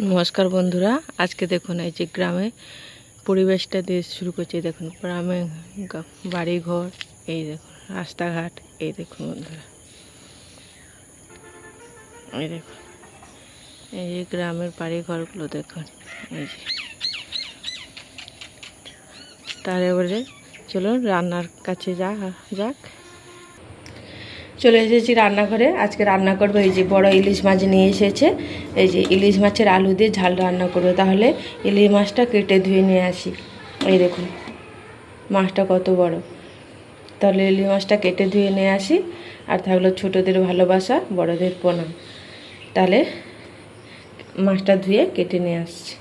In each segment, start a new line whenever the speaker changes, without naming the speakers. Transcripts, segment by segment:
নমস্কার বন্ধুরা, আজকে দেখুন এই যে গ্রামে পরিবেশটা দিয়ে শুরু করছে, দেখুন গ্রামে গা- বাড়ি ঘর এই দেখুন রাস্তাঘাট, এই দেখুন বন্ধুরা। এই দেখুন, এই যে গ্রামের বাড়ি ঘরগুলো দেখুন, এই যে। তার এবারে চলুন রান্নার কাছে যা যাক। চলে এসেছি রান্নাঘরে। আজকে রান্না করব এই যে বড় ইলিশ মাছ নিয়ে এসেছে। এই যে ইলিশ মাছের আলু দিয়ে ঝাল রান্না করব। তাহলে ইলিশ মাছটা কেটে ধুয়ে নিয়ে আসি। এই দেখুন, মাছটা কত বড়। তাহলে ইলিশ মাছটা কেটে ধুয়ে নিয়ে আসি। আর থাকল ছোটোদের ভালোবাসা, বড়দের প্রণাম। তাহলে মাছটা ধুয়ে কেটে নিয়ে আসছি।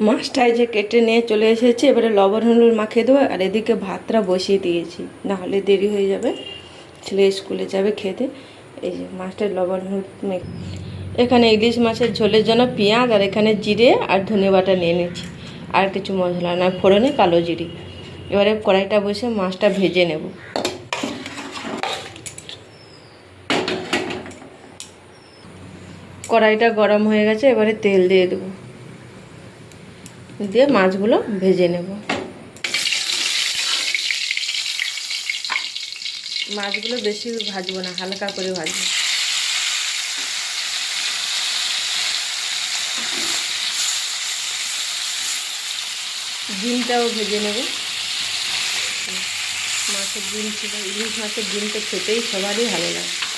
মাছটাই যে কেটে নিয়ে চলে এসেছি, এবারে লবণ, হলুদ মাখিয়ে দেবো। আর এদিকে ভাতটা বসিয়ে দিয়েছি। নাহলে দেরি হয়ে যাবে। ছেলে স্কুলে যাবে খেতে। এই যে মাছটা লবণ হলুদ এখানে ইলিশ মাছের ঝোলের জন্য পেঁয়াজ আর এখানে জিরে আর ধনে বাটা নিয়ে নিচ্ছি। আর কিছু মশলা না, ফোড়নে কালো জিরি। এবারে কড়াইটা বসে মাছটা ভেজে নেব। কড়াইটা গরম হয়ে গেছে, এবারে তেল দিয়ে দেবো। দিয়ে মাছগুলো ভেজে নেব। মাছগুলো বেশি ভাজবো না, হালকা করে ভাজবো। ডিমটাও ভেজে নেব। মাছের ডিম ছিল, ইলিশ মাছের ডিমটা খেতেই সবারই ভালো লাগে।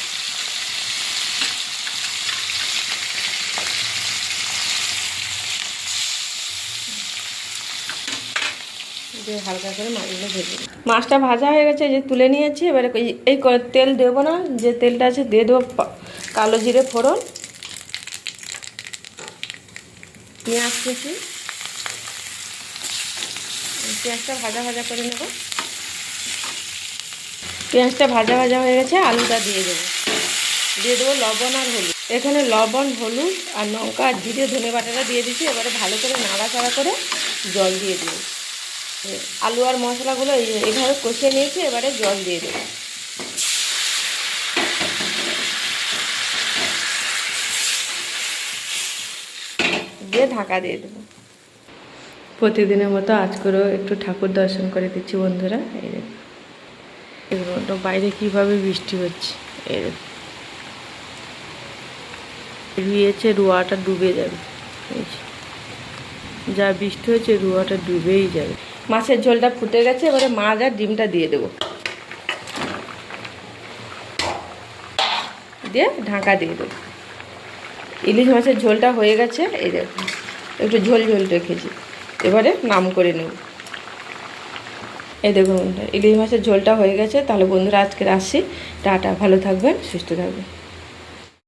দিয়ে হালকা করে মাছগুলো ভেজে। মাছটা ভাজা হয়ে গেছে যে তুলে নিয়েছি, এবারে এই- তেল দেবো না, যে তেলটা আছে দিয়ে দেবো কালো জিরে ফোড়ন। পেঁয়াজ কুচি। পেঁয়াজটা ভাজা ভাজা করে নেব। পেঁয়াজটা ভাজা ভাজা হয়ে গেছে, আলুটা দিয়ে দেবো। দিয়ে দেবো লবণ আর হলুদ। এখানে লবণ, হলুদ আর লঙ্কা আর জিরে ধনে বাটাটা দিয়ে দিচ্ছি এবারে ভালো করে নাড়াচাড়া করে জল দিয়ে দেবো আলু আর মশলাগুলো এই- এইভাবে কষিয়ে নিয়েছি, এবারে জল দিয়ে দেবো। দিয়ে ঢাকা দিয়ে দেবো। প্রতিদিনের মতো আজ করেও একটু ঠাকুর দর্শন করে দিচ্ছি বন্ধুরা, এই দেখো। বাইরে কীভাবে বৃষ্টি হচ্ছে, এই দেখো। রুইয়েছে রুয়াটা ডুবে যাবে যা। বৃষ্টি হয়েছে রুয়াটা ডুবেই যাবে। মাছের ঝোলটা ফুটে গেছে, এবারে মাছ আর ডিমটা দিয়ে দেবো। দিয়ে ঢাকা দিয়ে দেবো। ইলিশ মাছের ঝোলটা হয়ে গেছে, এই দেখুন একটু ঝোল ঝোল রেখেছি, এবারে নাম করে নেব। এই দেখুন, ইলিশ মাছের ঝোলটা হয়ে গেছে, তাহলে বন্ধুরা আজকে আসছি, টাটা, ভালো থাকবেন, সুস্থ থাকবেন।